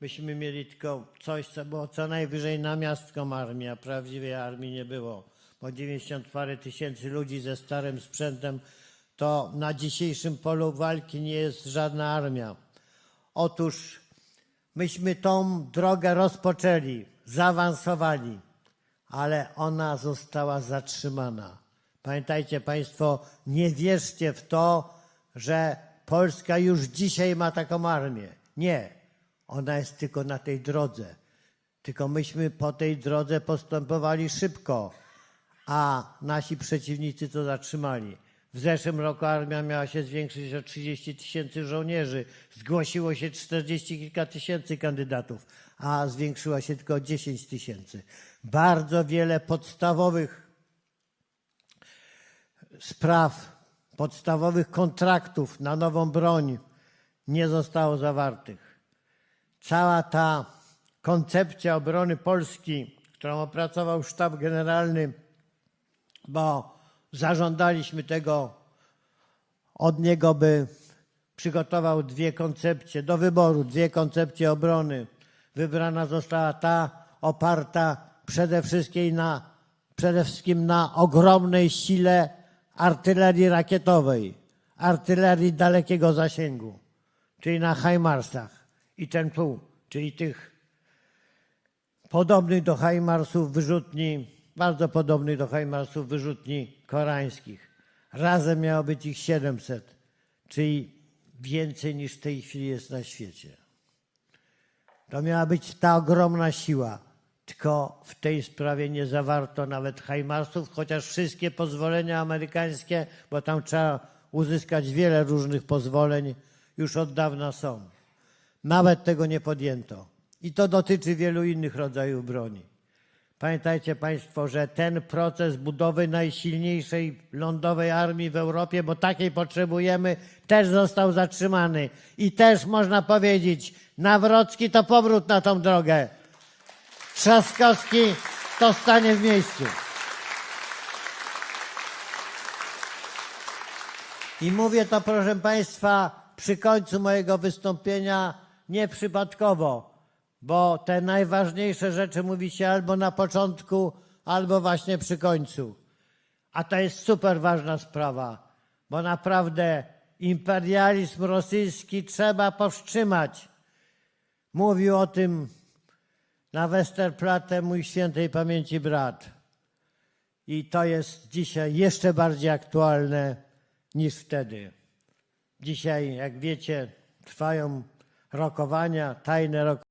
Myśmy mieli tylko coś, co było co najwyżej namiastką armii, a prawdziwej armii nie było. Bo 90 parę tysięcy ludzi ze starym sprzętem to na dzisiejszym polu walki nie jest żadna armia. Otóż myśmy tą drogę rozpoczęli, zaawansowali, ale ona została zatrzymana. Pamiętajcie Państwo, nie wierzcie w to, że Polska już dzisiaj ma taką armię. Nie, ona jest tylko na tej drodze. Tylko myśmy po tej drodze postępowali szybko, a nasi przeciwnicy to zatrzymali. W zeszłym roku armia miała się zwiększyć o 30 tysięcy żołnierzy. Zgłosiło się 40 kilka tysięcy kandydatów, a zwiększyła się tylko o 10 tysięcy. Bardzo wiele podstawowych spraw, podstawowych kontraktów na nową broń nie zostało zawartych. Cała ta koncepcja obrony Polski, którą opracował sztab generalny, bo zażądaliśmy tego od niego, by przygotował dwie koncepcje do wyboru, dwie koncepcje obrony. Wybrana została ta oparta przede wszystkim na, przede wszystkim na ogromnej sile artylerii rakietowej, artylerii dalekiego zasięgu, czyli na HIMARSach i ten tu, czyli tych podobnych do HIMARSów wyrzutni, bardzo podobnych do HIMARSów wyrzutni koreańskich. Razem miało być ich 700, czyli więcej niż w tej chwili jest na świecie. To miała być ta ogromna siła. Tylko w tej sprawie nie zawarto nawet Hajmarsów, chociaż wszystkie pozwolenia amerykańskie, bo tam trzeba uzyskać wiele różnych pozwoleń, już od dawna są. Nawet tego nie podjęto. I to dotyczy wielu innych rodzajów broni. Pamiętajcie Państwo, że ten proces budowy najsilniejszej lądowej armii w Europie, bo takiej potrzebujemy, też został zatrzymany. I też można powiedzieć, Nawrocki to powrót na tą drogę. Trzaskowski to stanie w miejscu. I mówię to, proszę Państwa, przy końcu mojego wystąpienia nieprzypadkowo, bo te najważniejsze rzeczy mówi się albo na początku, albo właśnie przy końcu. A to jest super ważna sprawa, bo naprawdę imperializm rosyjski trzeba powstrzymać. Mówił o tym na Westerplatte mój świętej pamięci brat. I to jest dzisiaj jeszcze bardziej aktualne niż wtedy. Dzisiaj, jak wiecie, trwają rokowania, tajne rokowania.